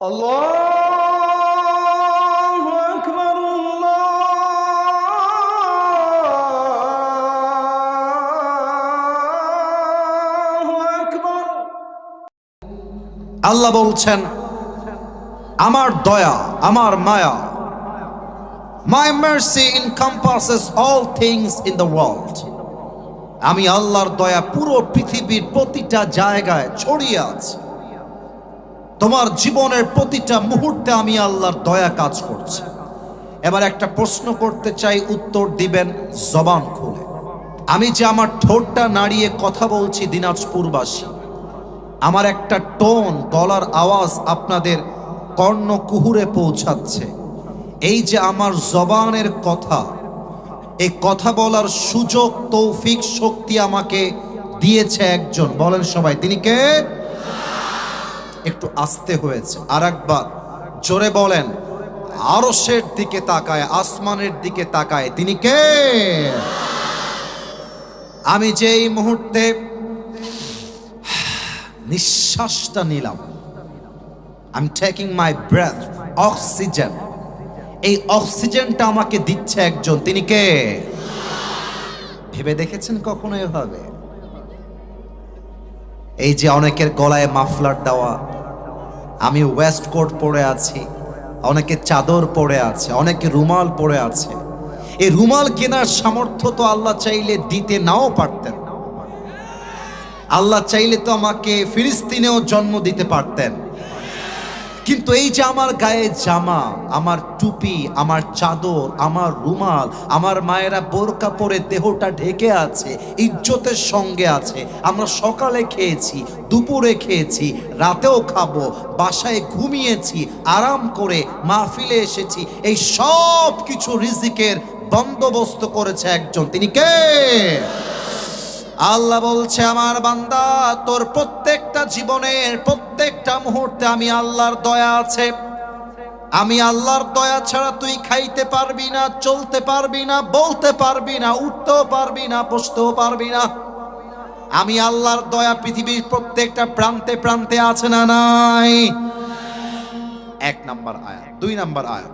الله أكبر الله أكبر আল্লাহ বলছেন আমার দয়া আমার মায়া my mercy encompasses all things in the world আমি আল্লাহর দয়া পুরো পৃথিবীর প্রতিটা জায়গায় ছড়িয়ে আছে তোমার জীবনের প্রতিটা মুহূর্তে আমি আল্লাহর দয়া কাজ করছে। এবার একটা প্রশ্ন করতে চাই, উত্তর দিবেন জবান খুলে। আমি যে আমার ঠোঁটটা নাড়িয়ে কথা বলছি দিনাজপুরবাসী, আমার একটা টোন, গলার আওয়াজ আপনাদের কর্ণ কুহুরে পৌঁছাচ্ছে। এই যে আমার জবানের কথা, এই কথা বলার সুযোগ, তৌফিক, শক্তি আমাকে দিয়েছে একজন। বলেন সবাই, তিনি কে? একটু আসতে হয়েছে। আর একবার জোরে বলেন আরসের দিকে তাকায়, আসমানের দিকে তাকায়, তিনি কে? আমি যে এই মুহূর্তে নিঃশ্বাসটা নিলাম I am taking my breath oxygen এই অক্সিজেনটা আমাকে দিচ্ছে একজন, তিনি কে? ভেবে দেখেছেন কখনো এভাবে? এই যে অনেকের গলায় মাফলার দেওয়া, আমি ওয়েস্ট কোট পরে আছি, অনেকে চাদর পরে আছে, অনেকে রুমাল পরে আছে। এই রুমাল কেনার সামর্থ্য তো আল্লাহ চাইলে দিতে নাও পারতেন। আল্লাহ চাইলে তো আমাকে ফিলিস্তিনেও জন্ম দিতে পারতেন। কিন্তু এই যে আমার গায়ে জামা, আমার টুপি, আমার চাদর, আমার রুমাল, আমার মায়েরা বোরকা পরে দেহটা ঢেকে আছে, ইজ্জতের সঙ্গে আছে, আমরা সকালে খেয়েছি, দুপুরে খেয়েছি, রাতেও খাব, বাসায় ঘুমিয়েছি, আরাম করে মাহফিলে এসেছি, এই সব কিছু রিজিকের বন্দোবস্ত করেছে একজন। তিনি কে? আল্লাহ বলছে, আমার বান্দা, তোর প্রত্যেকটা জীবনের প্রত্যেকটা মুহূর্তে আমি আল্লাহর দয়া আছে। আমি আল্লাহর দয়া ছাড়া তুই খাইতে পারবি না, চলতে পারবি না, বলতে পারবি না, উঠতেও পারবি না, বসতেও পারবি না। আমি আল্লাহর দয়া পৃথিবীর প্রত্যেকটা প্রান্তে প্রান্তে আছে না নাই? এক নাম্বার আয়াত, দুই নাম্বার আয়াত।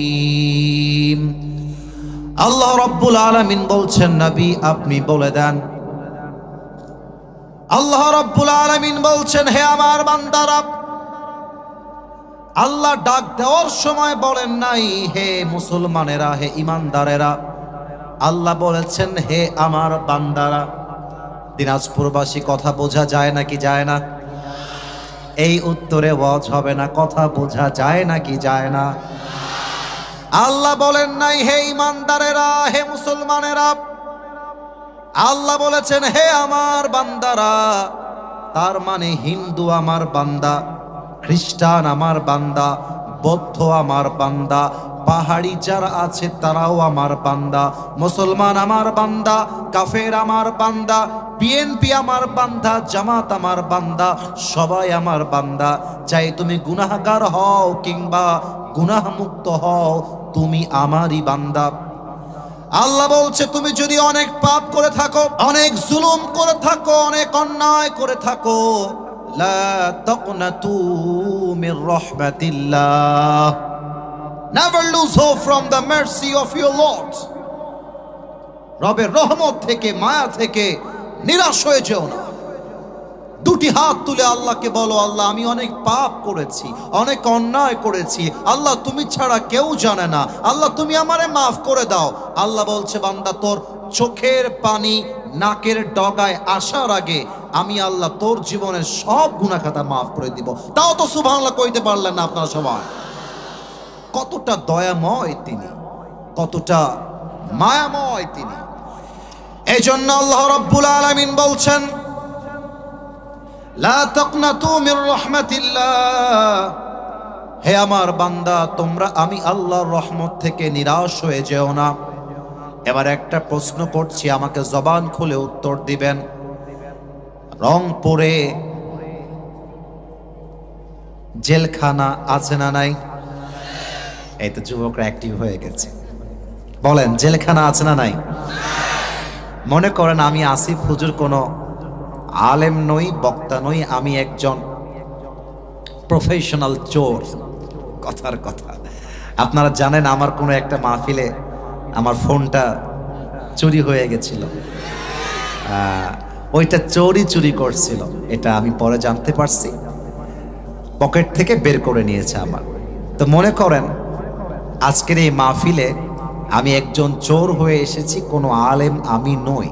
আল্লাহ রব্বুল আলামিন বলছেন, নবী, আপনি বলে দেন। আল্লাহ রব্বুল আলামিন বলছেন, হে আমার বান্দারা, আল্লাহ ডাক দেওয়ার সময় বলেন নাই, হে মুসলমানেরা, হে ইমানদারেরা। আল্লাহ বলেছেন, হে আমার বান্দারা, দিনাজপুরবাসী, কথা বোঝা যায় নাকি যায় না? এই উত্তরে ওয়াজ হবে না, কথা বোঝা যায় নাকি যায় না? আল্লাহ বলেন নাই, হে ইমানদারেরা, হে মুসলমানেরা। আল্লাহ বলেছেন, হে আমার বান্দারা, তার মানে হিন্দু আমার বান্দা, খ্রিস্টান আমার বান্দা, বৌদ্ধ আমার বান্দা, পাহাড়ি যারা আছে তারাও আমার বান্দা, মুসলমান আমার বান্দা, কাফের আমার বান্দা, বিএনপি আমার বান্দা, জামাত আমার বান্দা, সবাই আমার বান্দা। চাই তুমি গুনাহগার হও কিংবা গুনাহ মুক্ত হও তুমি আমারই বান্দা। আল্লাহ বলছে, তুমি যদি অনেক পাপ করে থাকো, অনেক জুলুম করে থাকো, অনেক অন্যায় করে থাকো লর্ড রবের রহমত থেকে, মায়া থেকে নিরাশ হয়ে যেও না। দুটি হাত তুলে আল্লাহকে বলো, আল্লাহ, আমি অনেক পাপ করেছি, অনেক অন্যায় করেছি। আল্লাহ, তুমি ছাড়া কেউ জানে না। আল্লাহ, তুমি আমারে মাফ করে দাও। আল্লাহ বলছে, বান্দা, তোর চোখের পানি নাকের ডগায় আসার আগে আমি আল্লাহ তোর জীবনের সব গুণাখাতা মাফ করে দিব। তাও তো সুবহানাল্লাহ কইতে পারলেন না আপনারা সবাই। কতটা দয়াময় তিনি, কতটা মায়াময় তিনি। এই জন্য আল্লাহ রব্বুল আলামিন বলছেন হে আমার বান্দা, তোমরা আমি আল্লাহর রহমত থেকে নিরাশ হয়ে যেও না। এবার একটা প্রশ্ন করছি, আমাকে জবান খুলে উত্তর দিবেন। রংপুরে জেলখানা আছে না নাই? এই তো যুবকরা অ্যাক্টিভ হয়ে গেছে। বলেন, জেলখানা আছে না নাই? মনে করেন আমি আসিফ হুজুর কোনো আলেম নই, বক্তা নই, আমি একজন প্রফেশনাল চোর। কথার কথা। আপনারা জানেন আমার কোনো একটা মাহফিলে আমার ফোনটা চুরি হয়ে গেছিল। ওইটা চোরই চুরি করছিল। এটা আমি পরে জানতে পারছি। পকেট থেকে বের করে নিয়েছে আমার। তো মনে করেন, আজকের এই মাহফিলে আমি একজন চোর হয়ে এসেছি, কোনো আলেম আমি নই।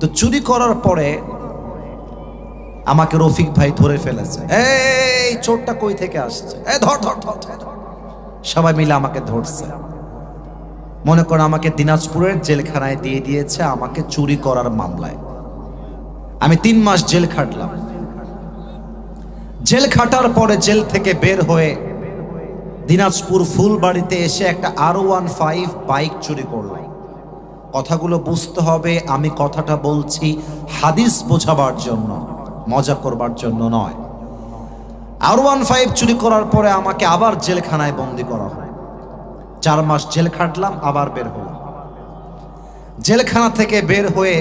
তো চুরি করার পরে আমাকে রফিক ভাই ধরে ফেলেছে। এই, চোরটা কই থেকে আসছে। সবাই মিলে আমাকে ধরছে। মনে করো আমাকে দিনাজপুরের জেলখানায় দিয়ে দিয়েছে আমাকে চুরি করার মামলায়। আমি তিন মাস জেল খাটলাম। জেল খাটার পরে জেল থেকে বের হয়ে দিনাজপুর ফুলবাড়িতে এসে একটা আর ওয়ান ফাইভ বাইক চুরি করলাম। কথাগুলো বুঝতে হবে, আমি কথাটা বলছি হাদিস বোঝাবার জন্য। মজা করবার জন্য নয়। আর ওয়ান ফাইভ চুরি করার পরে আমাকে আবার জেলখানায় বন্দি করা হয়। চার মাস জেল খাটলাম, আবার বের হলাম। জেলখানা থেকে বের হয়ে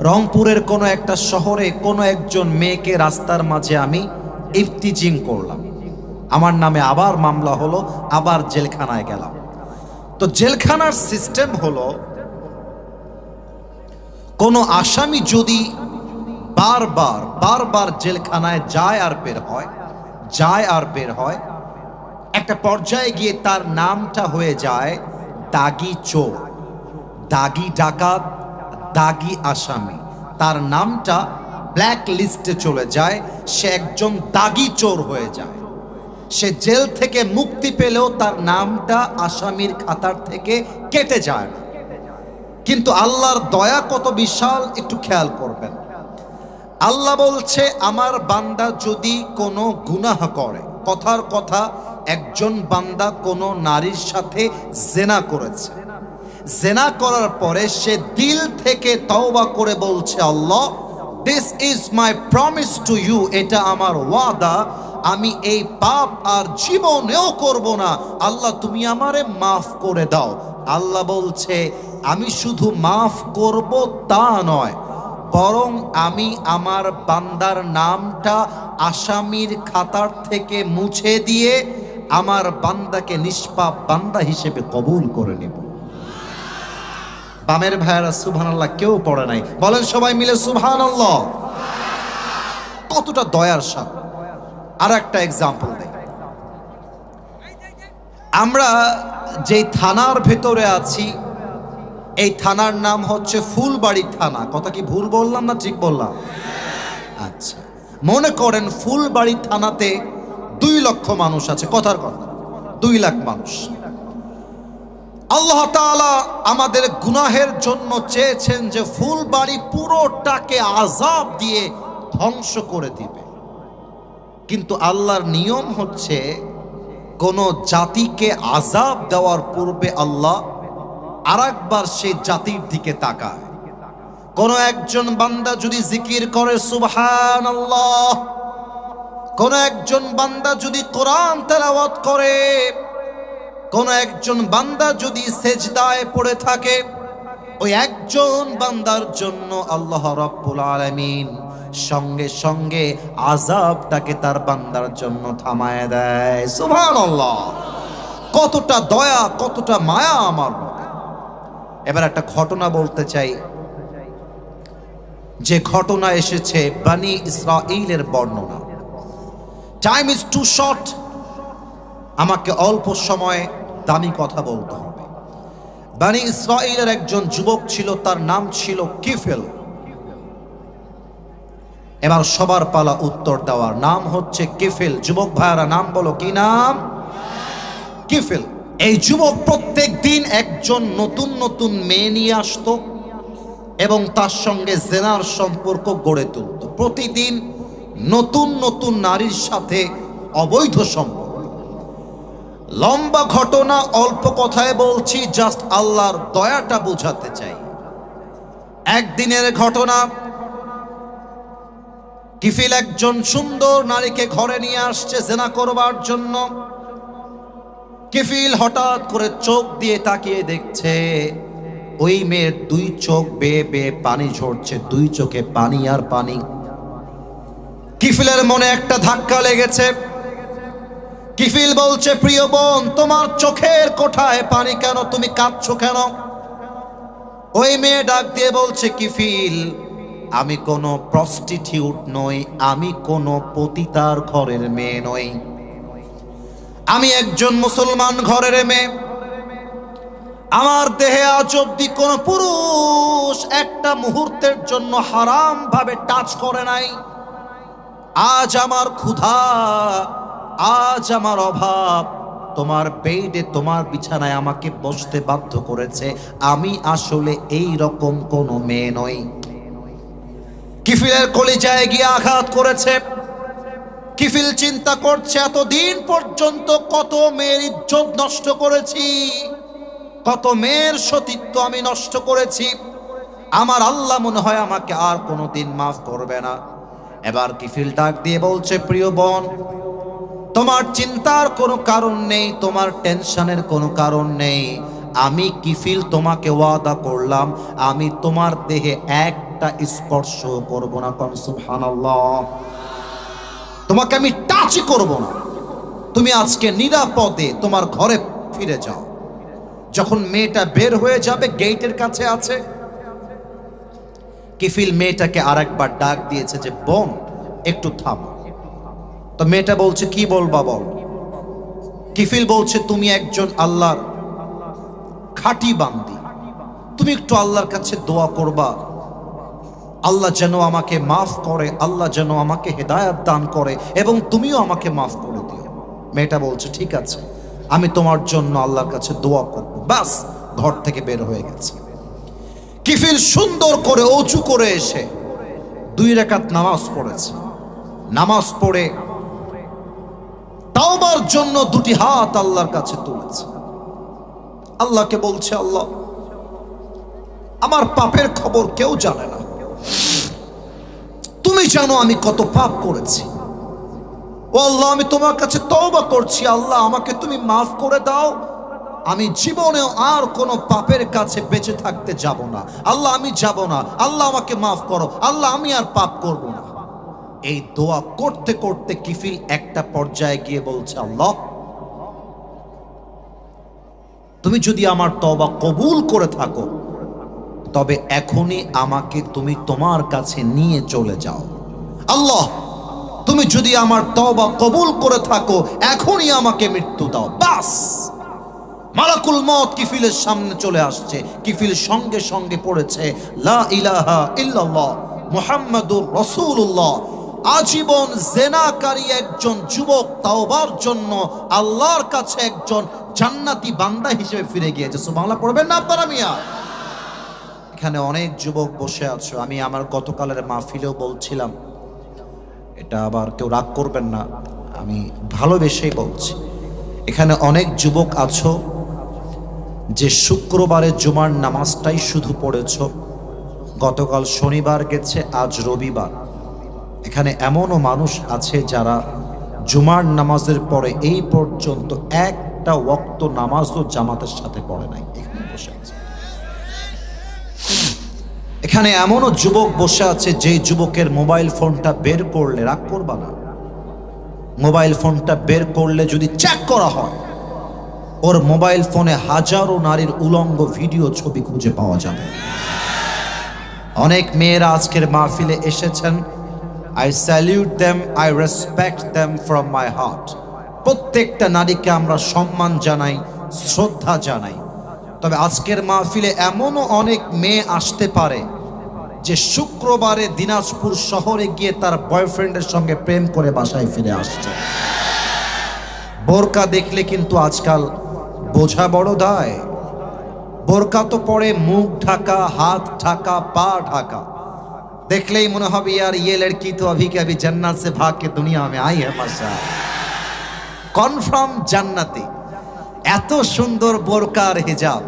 রংপুরের কোনো একটা শহরে কোনো একজন মেয়েকে রাস্তার মাঝে আমি ইফতিজিং করলাম। আমার নামে আবার মামলা হলো, আবার জেলখানায় গেলাম। তো জেলখানার সিস্টেম হলো, কোনো আসামি যদি বারবার বারবার জেলখানায় যায় আর বের হয়, যায় আর বের হয়। একটা পর্যায়ে গিয়ে তার নামটা হয়ে যায় দাগি চোর, দাগি ডাকাত, দাগি আসামি। তার নামটা ব্ল্যাক লিস্টে চলে যায়, সে একজন দাগি চোর হয়ে যায়। সে জেল থেকে মুক্তি পেলেও তার নামটা আসামির খাতার থেকে কেটে যায় না। কিন্তু আল্লাহর দয়া কত বিশাল, একটু খেয়াল করবেন। আল্লাহ বলছে, আমার বান্দা যদি কোনো গুনাহ করে, কথার কথা একজন বান্দা কোনো নারীর সাথে জেনা করেছে। জেনা করার পরে সে দিল থেকে তওবা করে বলছে, আল্লাহ this is my promise to you এটা আমার ওয়াদা, আমি এই পাপ আর জীবনেও করব না। আল্লাহ, তুমি আমারে মাফ করে দাও। আল্লাহ বলছে, আমি শুধু মাফ করব তা নয় বরং আমি আমার বান্দার নামটা আসামির খাতার থেকে মুছে দিয়ে আমার বান্দাকে নিষ্পাপ বান্দা হিসেবে কবুল করে নেব। বামের ভাইয়ারা সুবহান আল্লাহ কেউ পড়ে নাই। বলেন সবাই মিলে সুবহান আল্লাহ কতটা দয়ার সাথে আর একটা এক্সাম্পল দেয় আমরা যেই থানার ভেতরে আছি এই থানার নাম হচ্ছে ফুলবাড়ি থানা। কথা কি ভুল বললাম না ঠিক বললাম? আচ্ছা। মনে করেন ফুলবাড়ি থানাতে দুই লক্ষ মানুষ আছে। কথার কথা। দুই লাখ মানুষ। আল্লাহ তাআলা আমাদের গুনাহের জন্য চেয়েছেন যে ফুলবাড়ি পুরোটাকে আজাব দিয়ে ধ্বংস করে দিবে। কিন্তু আল্লাহর নিয়ম হচ্ছে, কোন জাতিকে আজাব দেওয়ার পূর্বে আল্লাহ আরেকবার সেই জাতির দিকে তাকায়। কোন একজন বান্দা যদি জিকির করে সুবহান কোন একজন বান্দা যদি কোরআন তেলাওয়াত করে, কোন একজন বান্দা যদি সেজদায় পড়ে থাকে, ওই একজন বান্দার জন্য আল্লাহ রাব্বুল আলামিন সঙ্গে সঙ্গে আজাবটাকে তার বান্দার জন্য থামায় দেয়। সুবহানাল্লাহ। কতটা দয়া, কতটা মায়া আমার। এবার একটা ঘটনা বলতে চাই। যে ঘটনা এসেছে বানি ইসরাইলের বর্ণনা। টাইম ইজ টু শর্ট আমাকে অল্প সময়ে দামি কথা বলতে হবে। বানি ইসরাইলের একজন যুবক ছিল, তার নাম ছিল কিফেল। এবার সবার পালা উত্তর দেওয়ার নাম হচ্ছে কিফেল। যুবক ভাইয়ারা, নাম বলো কি নাম? কিফেল। এই যুবক প্রত্যেক দিন একজন নতুন নতুন মেয়ে নিয়ে আসতো এবং তার সঙ্গে জেনার সম্পর্ক গড়ে তুলত। প্রতিদিন নতুন নতুন নারীর সাথে অবৈধ সম্পর্ক। লম্বা ঘটনা, অল্প কথায় বলছি জাস্ট আল্লাহর দয়াটা বোঝাতে চাই। একদিনের ঘটনা, কিফিল একজন সুন্দর নারীকে ঘরে নিয়ে আসছে জেনা করবার জন্য। কিফিল হঠাৎ করে চোখ দিয়ে তাকিয়ে দেখছে, ওই মেয়ের দুই চোখ বেয়ে বেয়ে পানি ঝরছে, দুই চোখে পানি আর পানি। কিফিলের মনে একটা ধাক্কা লেগেছে। কিফিল বলছে, প্রিয় বোন, তোমার চোখের কোঠায় পানি কেন? তুমি কাঁদছো কেন? ওই মেয়ে ডাক দিয়ে বলছে কিফিল আমি কোনো প্রস্টিটিউট নই, আমি কোনো পতিতার ঘরের মেয়ে নই। আমি একজন মুসলমান ঘরের মেয়ে। আমার দেহে আজ অব্দি কোন পুরুষ একটা মুহূর্তের জন্য হারাম ভাবে টাচ করে নাই। আজ আমার ক্ষুধা, আজ আমার অভাব, তোমার বেডে তোমার বিছানায় আমাকে বসতে বাধ্য করেছে। আমি আসলে এই রকম কোনো মেয়ে নই। কিফিলের কলিজায় গিয়ে আঘাত করেছে। কিফিল চিন্তা করছে, এতদিন পর্যন্ত কত মেয়ের ইজ্জত নষ্ট করেছি, কত মেয়ের সতীত্ব আমি নষ্ট করেছি। আমার আল্লাহ মনে হয় আমাকে আর কোনো দিন মাফ করবে না। এবার কিফিল ডাক দিয়ে বলছে, প্রিয় বোন, তোমার চিন্তার কোনো কারণ নেই, তোমার টেনশনের কোনো কারণ নেই। আমি কিফিল তোমাকে ওয়াদা করলাম, আমি তোমার দেহে একটা স্পর্শ করব না কন, সুবহানাল্লাহ। তোমাকে আমি টাচই করব না। তুমি আজকে নিরাপদে তোমার ঘরে ফিরে যাও। যখন মেয়েটা বের হয়ে যাবে গেটের কাছে আছে। কিফিল মেয়েটাকে আর একবার ডাক দিয়েছে যে, বোন, একটু থাম। তো মেয়েটা বলছে, কি বলবা বল? কিফিল বলছে, তুমি একজন আল্লাহর খাঁটি বান্দি। তুমি একটু আল্লাহর কাছে দোয়া করবা আল্লাহ যেন আমাকে মাফ করে, আল্লাহ যেন আমাকে হেদায়াত দান করে এবং তুমিও আমাকে মাফ করে দিও। মেয়েটা বলছে, ঠিক আছে, আমি তোমার জন্য আল্লাহর কাছে দোয়া করব। বাস, ঘর থেকে বের হয়ে গেছে। কিফিল সুন্দর করে উঁচু করে এসে দুই রেখাত নামাজ পড়েছে। নামাজ পড়ে তাওবার জন্য দুটি হাত আল্লাহর কাছে তুলেছে। আল্লাহকে বলছে, আল্লাহ, আমার পাপের খবর কেউ জানে না। তুমি জানো আমি কত পাপ করেছি। ও আল্লাহ, আমি তোমার কাছে তওবা করছি। আল্লাহ, আমাকে তুমি মাফ করে দাও। আমি জীবনেও আর কোনো পাপের কাছে বেঁচে থাকতে যাব না। আল্লাহ, আমি যাব না। আল্লাহ, আমাকে মাফ করো। আল্লাহ, আমি আর পাপ করব না। এই দোয়া করতে করতে কিফিল একটা পর্যায়ে গিয়ে বলছে, আল্লাহ, তুমি যদি আমার তবা কবুল করে থাকো তবে এখনই আমাকে তুমি তোমার কাছে নিয়ে চলে যাও। আল্লাহ, তুমি যদি আমার তবা কবুল করে থাকো, এখনই আমাকে মৃত্যু দাও। বাস! মালাকুল মত কিফিলের সামনে চলে আসছে। কিফিল সঙ্গে সঙ্গে পড়েছে, লা ইলাহা ইল্লাল্লাহ মুহাম্মাদুর রাসূলুল্লাহ। আজীবন জেনাকারী একজন যুবক তাওবার জন্য আল্লাহর কাছে একজন জান্নাতি বান্দা হিসেবে ফিরে গিয়েছে। বাংলা পড়বেন না আপনারা মিয়া? এখানে অনেক যুবক বসে আছো। আমি আমার গতকালের মাহফিলেও বলছিলাম, এটা আবার কেউ রাগ করবেন না, আমি ভালোবেসেই বলছি। এখানে অনেক যুবক আছো, যে শুক্রবারে জুমার নামাজটাই শুধু পড়েছ। গতকাল শনিবার গেছে, আজ রবিবার। এখানে এমনও মানুষ আছে যারা জুমার নামাজের পরে এই পর্যন্ত একটা ওক্ত নামাজও জামাতের সাথে পড়ে নাই, এখানে বসে আছে। এখানে এমনও যুবক বসে আছে যে যুবকের মোবাইল ফোনটা বের করলে, রাগ করবা না। মোবাইল ফোনটা বের করলে যদি চেক করা হয়, ওর মোবাইল ফোনে হাজারো নারীর উলঙ্গ ভিডিও ছবি খুঁজে পাওয়া যাবে। অনেক মেয়েরা আজকের মাহফিলে এসেছেন। I salute them I respect them from my heart প্রত্যেকটা নারীকে আমরা সম্মান জানাই, শ্রদ্ধা জানাই। তবে আজকের মাহফিলে এমনও অনেক মেয়ে আসতে পারে যে শুক্রবারে দিনাজপুর শহরে গিয়ে তার বয়ফ্রেন্ডের সঙ্গে প্রেম করে বাসায় ফিরে আসছে। বোরকা দেখলে কিন্তু আজকাল বোঝা বড় দায়। বোরকা তো পড়ে মুখ ঢাকা, হাত ঢাকা, পা ঢাকা। দেখলেই মনে হবে, ইয়ার ইয়ে লড়কি তো অভি কে, অভি জান্নাত সে ভাগকে দুনিয়া মে আই হ্যাঁ মাসা কনফার্ম জান্নাতি এত সুন্দর বোরকার হিজাব।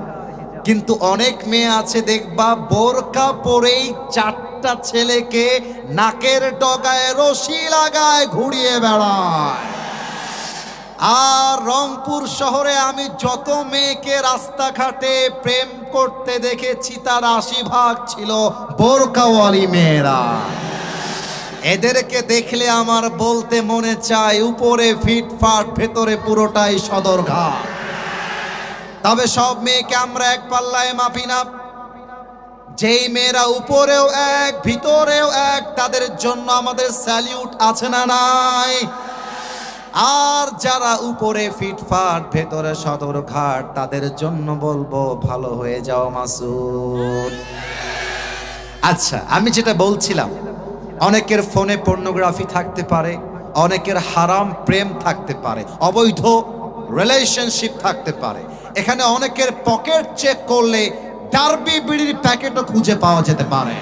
কিন্তু অনেক মেয়ে আছে, দেখবা বোরকা পরেই চারটা ছেলেকে নাকের ডগায় রশি লাগায় ঘুরিয়ে বেড়ায়। আর রংপুর শহরে আমি যত মেয়েকে রাস্তাঘাটে প্রেম করতে দেখেছি, তার আশি ভাগ ছিল বোরকাওয়ালি মেয়েরা। এদেরকে দেখলে আমার বলতে মনে চায়, উপরে ফিটফাট, ভেতরে পুরোটাই সদরঘাট। তবে সব মেয়েকে আমরা এক পাল্লায় মাপি না। যেই মেয়েরা উপরেও এক, ভিতরেও এক, তাদের জন্য আমাদের স্যালিউট আছে না নাই। আর যারা উপরে ফিটফাট, ভেতরে সদর ঘাট তাদের জন্য বলব ভালো হয়ে যাও মাসুদ। আচ্ছা আমি যেটা বলছিলাম, অনেকের ফোনে পর্নোগ্রাফি থাকতে পারে, অনেকের হারাম প্রেম থাকতে পারে, অবৈধ রিলেশনশিপ থাকতে পারে। এখানে অনেকের পকেট চেক করলে ডার্বি বিড়ির প্যাকেটও খুঁজে পাওয়া যেতে পারে।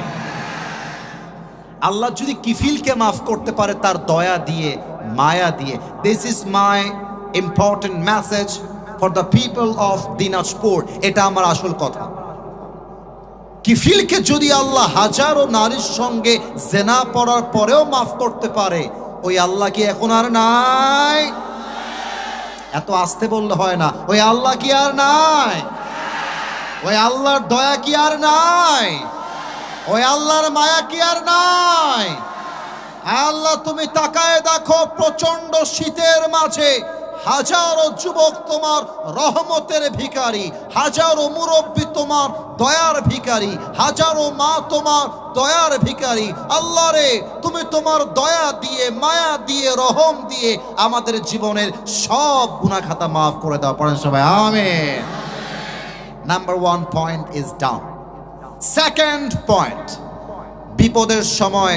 আল্লাহ যদি কিফিলকে মাফ করতে পারে, তার দয়া দিয়ে, মায়া দিয়ে। This is my important message for the people of Dinajpur. এটা আমার আসল কথা। কিফিলকে যদি আল্লাহ হাজারো নারীর সঙ্গে জেনা পড়ার পরেও মাফ করতে পারে, ওই আল্লাহ কি এখন আর নাই? এত আসতে বললে হয় না। ওই আল্লাহ কি আর নাই? ওই আল্লাহর দয়া কি আর নাই? ওই আল্লাহর মায়া কি আর নাই? আল্লাহ, তুমি তাকায় দেখো প্রচণ্ড শীতের মাঝে হাজারো যুবক তোমার রহমতের ভিখারি, হাজারো মুরব্বী তোমার দয়ার ভিখারি, হাজারো মা তোমার দয়ার ভিখারি, আল্লাহ রে, তুমি তোমার দয়া দিয়ে, মায়া দিয়ে, রহম দিয়ে আমাদের জীবনের সব গুণাখাতা মাফ করে দাও। পড়েন সবাই, amen. Number one point is down second point বিপদের সময়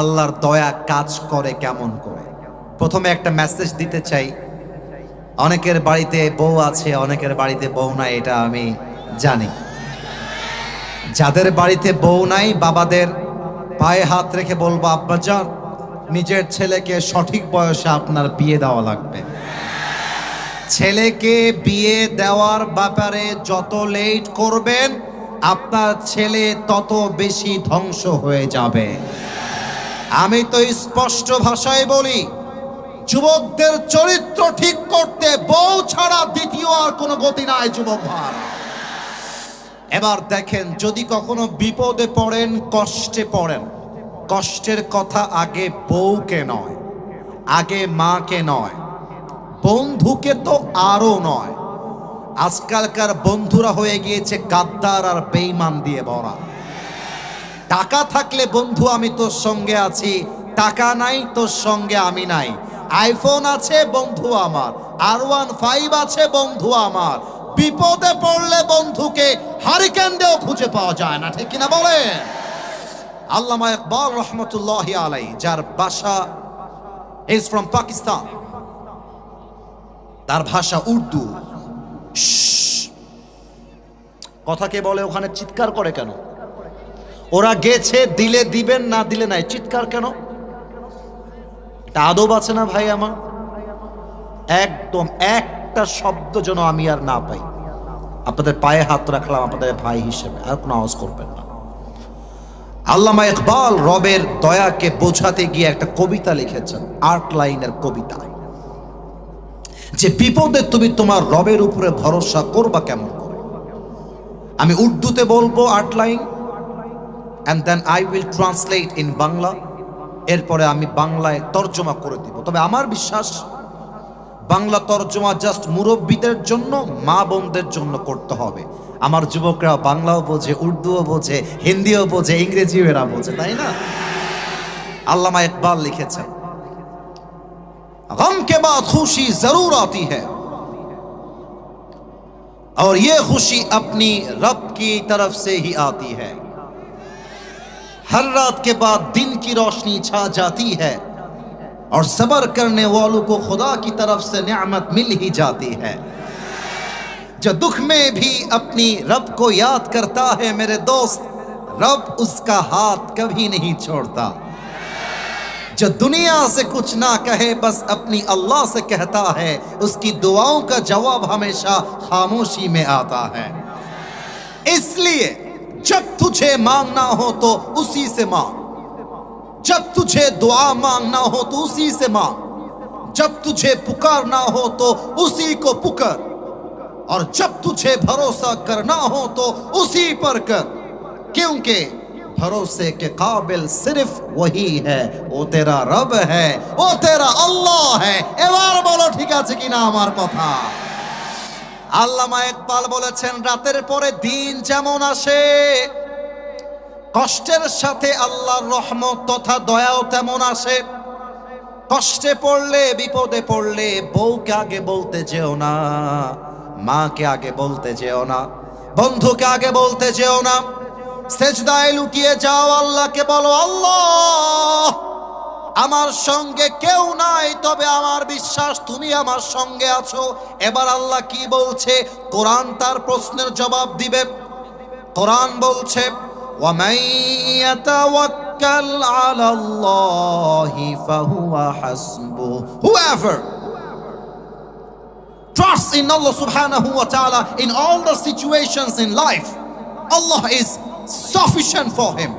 আল্লাহর দয়া কাজ করে কেমন করে? প্রথমে একটা মেসেজ দিতে চাই। অনেকের বাড়িতে বউ আছে, অনেকের বাড়িতে বউ নাই, এটা আমি জানি। যাদের বাড়িতে বউ নাই, বাবাদের পায়ে হাত রেখে বলব, আব্বাজান, নিজের ছেলেকে সঠিক বয়সে আপনার বিয়ে দেওয়া লাগবে। ছেলেকে বিয়ে দেওয়ার ব্যাপারে যত লেট করবেন, আপনার ছেলে তত বেশি ধ্বংস হয়ে যাবে। আমি তো স্পষ্ট ভাষায় বলি, যুবকদের চরিত্র ঠিক করতে বউ ছাড়া দ্বিতীয় আর কোনো গতি নাই, যুবক ভাই। এবার দেখেন, যদি কখনো বিপদে পড়েন, কষ্টে পড়েন, কষ্টের কথা আগে বউকে নয়, আগে মাকে নয়, বন্ধুকে তো আরও নয়। আজকালকার বন্ধুরা হয়ে গিয়েছে গাদ্দার আর বেইমান দিয়ে ভরা। টাকা থাকলে বন্ধু, আমি তোর সঙ্গে আছি, টাকা নাই, তোর সঙ্গে আমি নাই। আইফোন আছে, বন্ধু আমার। আর ওয়ান ফাইভ আছে, বন্ধু আমার। বিপদে পড়লে বন্ধুকে হারিকেন দিয়েও খুঁজে পাওয়া যায় না, ঠিক কিনা বলে? আল্লামা ইকবাল রহমতুল্লাহ আলাই যার বাসা ইজ ফ্রম পাকিস্তান তার ভাষা উর্দু। শ্শ্। কথা কে বলে ওখানে চিৎকার করে কেন? ওরা গেছে, দিলে দিবেন, না দিলে নাই, চিৎকার কেন? এটা আদব আছে না ভাই আমার? একদম একটা শব্দ যেন আমি আর না পাই। আপনাদের পায়ে হাত রাখলাম আপনাদের ভাই হিসেবে, আর কোনো আওয়াজ করবেন না। আল্লামা ইকবাল রবের দয়াকে বোঝাতে গিয়ে একটা কবিতা লিখেছেন আট লাইনের কবিতা যে বিপদে তুমি তোমার রবের উপরে ভরসা করবা কেমন করে? আমি উর্দুতে বলব আট line and then I will translate in Bangla, এরপরে আমি বাংলায় তর্জমা করে দিব। তবে আমার বিশ্বাস বাংলা তর্জমা জাস্ট মুরব্বীদের জন্য মা বোনদের জন্য করতে হবে আমার যুবকরা বাংলাও বোঝে উর্দুও বোঝে হিন্দিও বোঝে ইংরেজিও এরা বোঝে তাই না আল্লামা ইকবাল লিখেছেন गम के बाद खुशी जरूर आती है और ये खुशी अपनी रब की तरफ से ही आती है हर रात के बाद दिन की रोशनी छा जाती है और सबर करने वालों को खुदा की तरफ़ से नियामत मिल ही जाती है। जो दुख में भी अपनी रब को याद करता है, मेरे दोस्त, रब उसका हाथ कभी नहीं छोड़ता। जो दुनिया से कुछ ना कहे, बस अपनी अल्लाह से कहता है, उसकी दुआओं का जवाब हमेशा खामोशी में आता है। इसलिए जब तुझे मांगना हो तो उसी से मांग। जब तुझे दुआ मांगना हो तो उसी से मांग जब तुझे पुकारना हो तो उसी को पुकार और जब तुझे भरोसा करना हो तो उसी पर कर क्योंकि भरोसे के काबिल सिर्फ वही है वो तेरा रब है वो तेरा अल्लाह है এবার বলো ঠিক আছে কিনা আমার কথা আল্লামা ইকবাল বলেছেন রাতের পরে দিন যেমন আসে কষ্টের সাথে আল্লাহর রহমত তথা দয়াও তেমন আসে কষ্টে পড়লে, বিপদে পড়লে বউকে আগে বলতে যেও না, মাকে আগে বলতে যেও না, বন্ধুকে আগে বলতে যেও না। সেজদায় লুকিয়ে যাও আল্লাহকে, বলো, আল্লাহ, আমার সঙ্গে কেউ নাই, তবে আমার বিশ্বাস, তুমি আমার সঙ্গে আছো। এবার আল্লাহ কি বলছে? কোরআন তার প্রশ্নের জবাব দিবে। কোরআন বলছে ومن يتوكل على الله فهو حسبه whoever trusts in Allah subhanahu wa ta'ala in all the situations in life Allah is sufficient for him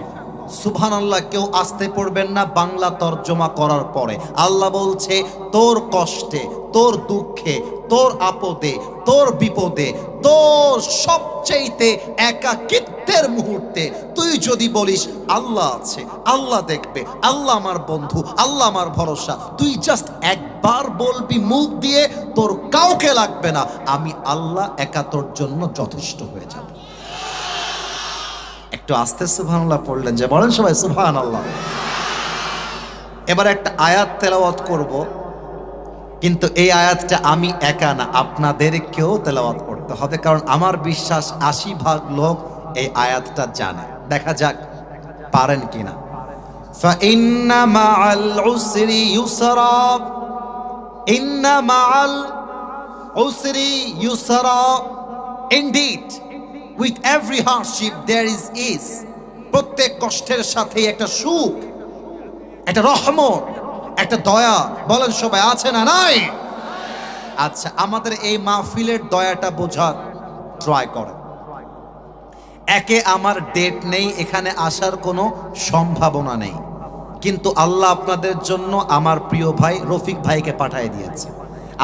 সুবহান আল্লাহ কেউ আসতে পড়বেন না বাংলা তর্জমা করার পরে। আল্লাহ বলছে, তোর কষ্টে, তোর দুঃখে, তোর আপদে, তোর বিপদে, তোর সবচেয়েতে একাকিত্বের মুহূর্তে তুই যদি বলিস, আল্লাহ আছে, আল্লাহ দেখবে, আল্লাহ আমার বন্ধু, আল্লাহ আমার ভরসা, তুই জাস্ট একবার বলবি মুখ দিয়ে, তোর কাউকে লাগবে না, আমি আল্লাহ একা তোর জন্য যথেষ্ট হয়ে যাব। একটু আস্তে সুবহানাল্লাহ পড়লেন যে, বলেন সবাই সুবহানাল্লাহ। এবার একটা আয়াত তেলাওয়াত করব, কিন্তু এই আয়াতটা আমি একা না, আপনাদেরকেও তেলাওয়াত করতে হবে, কারণ আমার বিশ্বাস আশি ভাগ লোক এই আয়াতটা জানে। দেখা যাক, পারেন কিনা। Indeed with every hardship there is ease প্রত্যেক কষ্টের সাথে একটা সুখ, একটা রহমত, একটা দয়া। বলেন, সবাই আছে না নাই? আচ্ছা আমাদের এই মাহফিলের দয়াটা বোঝার ট্রাই করেন। একে আমার ডেট নেই, এখানে আসার কোনো সম্ভাবনা নেই। কিন্তু আল্লাহ আপনাদের জন্য আমার প্রিয় ভাই রফিক ভাইকে পাঠিয়ে দিয়েছে।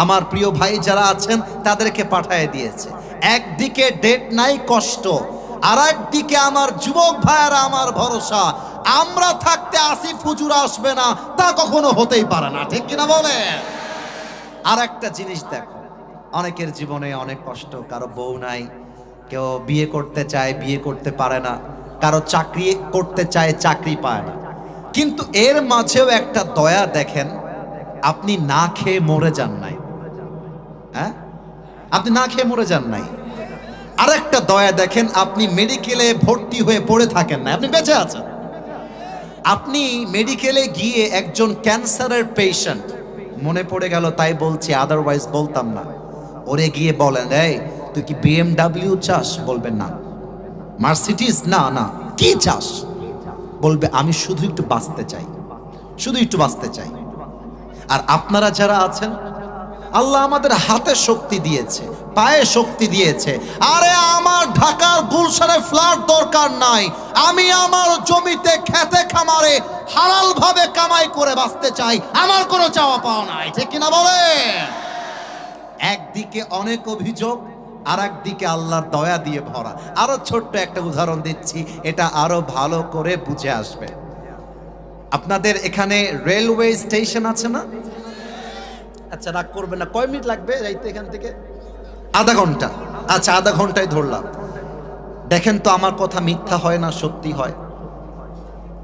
আমার প্রিয় ভাই যারা আছেন, তাদেরকে পাঠিয়ে দিয়েছে। একদিকে ডেট নাই কষ্ট আর একদিকে আমার যুবক ভাইয়েরা আমার ভরসা। আমরা থাকতে আসি হুজুর আসবে না, তা কখনো হতেই পারে না, ঠিক কিনা বলে? আর একটা জিনিস দেখো, অনেকের জীবনে অনেক কষ্ট, কারও বউ নাই, কেউ বিয়ে করতে চায়, বিয়ে করতে পারে না, কারও চাকরি করতে চায়, চাকরি পায় না। কিন্তু এর মাঝেও একটা দয়া দেখেন, আপনি না খেয়ে মরে যান নাই। হ্যাঁ? আপনি না খেয়ে মরে যান নাই। আর একটা দয়া দেখেন, আপনি মেডিকেলে ভর্তি হয়ে পড়ে থাকেন না আপনি বেঁচে আছেন। আপনি মেডিকেলে গিয়ে একজন ক্যান্সারের পেশেন্ট মনে পড়ে গেল, তাই বলছি আদারওয়াইজ বলতাম না। ওরে গিয়ে বলেন, এই, তুই কি বিএমডাব্লিউ চাস? বলবেন, না। মার্সিডিজ না না। কি চাস? বলবে, আমি শুধু একটু বাঁচতে চাই। শুধু একটু বাঁচতে চাই। আর আপনারা যারা আছেন আল্লাহ আমাদের হাতে শক্তি দিয়েছে, পায়ে শক্তি দিয়েছে। আরে আমার ঢাকার গুলশানে ফ্ল্যাট দরকার নাই। আমি আমার জমিতে খেতে খামারে হালাল ভাবে কামাই করে বাঁচতে চাই। আমার কোনো চাওয়া পাওয়া নাই, ঠিক কিনা বলে একদিকে অনেক অভিযোগ আর একদিকে আল্লাহর দয়া দিয়ে ভরা। আরও ছোট্ট একটা উদাহরণ দিচ্ছি, এটা আরও ভালো করে বুঝে আসবে। আপনাদের এখানে রেলওয়ে স্টেশন আছে না? আচ্ছা রাগ করবেন না। কয় মিনিট লাগবে যাইতে এখান থেকে? আধা ঘণ্টা। আচ্ছা আধা ঘন্টায় ধরলাম। দেখেন তো আমার কথা মিথ্যা হয় না সত্যি হয়।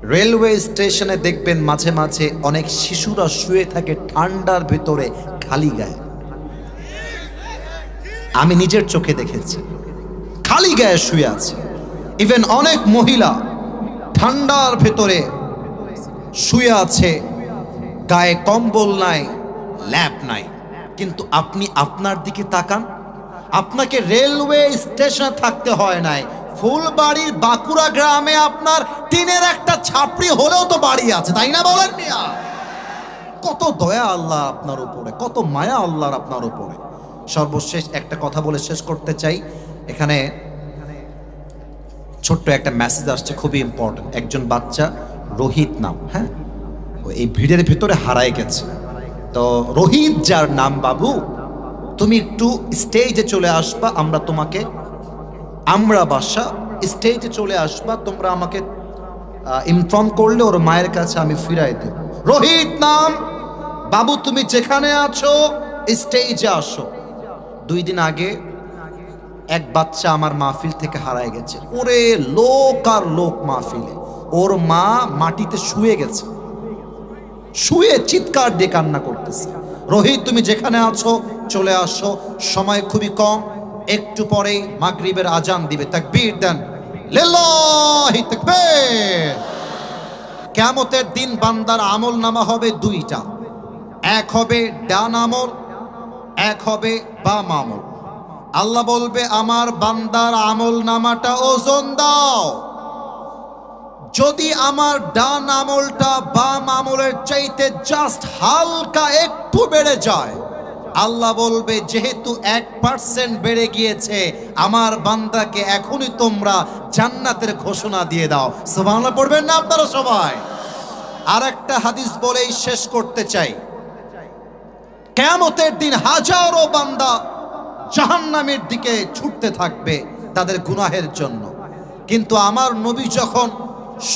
রেলওয়ে স্টেশনে দেখবেন মাঝে মাঝে অনেক শিশুরা শুয়ে থাকে ঠান্ডার ভিতরে খালি গায়ে। আমি নিজের চোখে দেখেছি। খালি গায়ে শুয়ে আছে। ইভেন অনেক মহিলা ঠান্ডার ভেতরে শুয়ে আছে। গায়ে কম্বল নাই। ল্যাপ নাই। কিন্তু আপনি আপনার দিকে তাকান। আপনাকে রেলওয়ে স্টেশনে থাকতে হয় নাই। ফুলবাড়ির বাঁকুড়া গ্রামে আপনার টিনের একটা ছাপড়ি হলেও তো বাড়ি আছে, তাই না বলেন মিয়া? কত দয়া আল্লাহ আপনার উপরে, কত মায়া আল্লাহর আপনার উপরে। সর্বশেষ একটা কথা বলে শেষ করতে চাই। এখানে ছোট্ট একটা মেসেজ আসছে, খুবই ইম্পর্টেন্ট একজন বাচ্চা, রোহিত নাম হ্যাঁ? এই ভিড়ের ভিতরে হারায় গেছে। তো রোহিত যার নাম বাবু, তুমি একটু স্টেজে চলে আসবা, আমরা তোমাকে, আমরা বাসা স্টেজে চলে আসবা, তোমরা আমাকে ইনফর্ম করলে ওর মায়ের কাছে আমি ফিরাই দেব। রোহিত নাম, বাবু তুমি যেখানে আছো স্টেজে আসো। দুই দিন আগে এক বাচ্চা আমার মাহফিল থেকে হারায় গেছে। ওরে লোক আর লোক মাহফিলে। ওর মা মাটিতে শুয়ে গেছে। শুয়ে চিৎকার দিয়ে কান্না করতেছে। রোহিত, তুমি যেখানে আছো, চলে আসো। সময় খুবই কম। একটু পরেই মাগরিবের আজান দিবে। তাকবীর দেন। কিয়ামতের দিন বান্দার আমল নামা হবে দুইটা। এক হবে ডান আমল, এক হবে বাম আমল। আল্লাহ বলবে, আমার বান্দার আমল নামাটা ওজন দাও। যদি আমার ডান আমলটা বাম আমলের চাইতে জাস্ট হালকা একটু বেড়ে যায়, আল্লাহ বলবে, যেহেতু এক পার্সেন্ট বেড়ে গিয়েছে, আমার বান্দাকে এখনই তোমরা জান্নাতের ঘোষণা দিয়ে দাও। সুবহানাল্লাহ, পড়বেন না আপনারা সবাই? আর একটা হাদিস বলেই শেষ করতে চাই। কেয়ামতের দিন হাজারো বান্দা জাহান্নামের দিকে ছুটতে থাকবে তাদের গুনাহের জন্য। কিন্তু আমার নবী যখন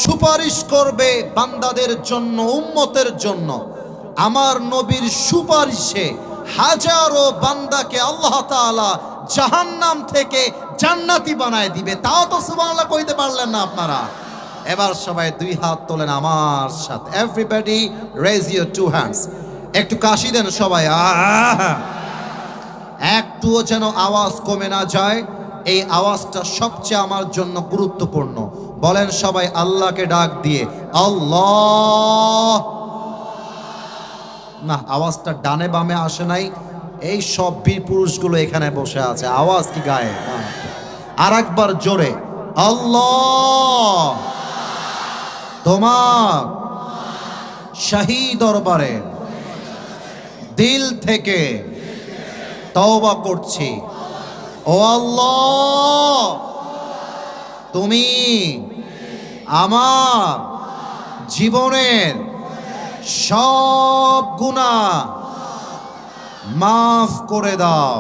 সুপারিশ করবে বান্দাদের জন্য, উম্মতের জন্য। আমার নবীর সুপারিশে হাজারো বান্দাকে আল্লাহ তাআলা জাহান্নাম থেকে জান্নাতি বানায় দিবে। তাও তো সুবহানাল্লাহ কইতে পারলেন না আপনারা। এবার সবাই দুই হাত তোলেন আমার সাথে। Everybody raise your two hands একটু কাশি দেন সবাই। একটুও যেন আওয়াজ কমে না যায়। এই আওয়াজটা সবচেয়ে আমার জন্য গুরুত্বপূর্ণ। বলেন সবাই আল্লাহকে ডাক দিয়ে, আল্লাহ। না, আওয়াজটা ডানে বামে আসে নাই। এই সব বীর পুরুষগুলো এখানে বসে আছে। আওয়াজ কি গায়ে? আর একবার জোরে, আল্লাহ। তোমার শাহী দরবারে দিল থেকে তওবা করছি। ও আল্লাহ তুমি আমার জীবনের সব গুণা মাফ করে দাও।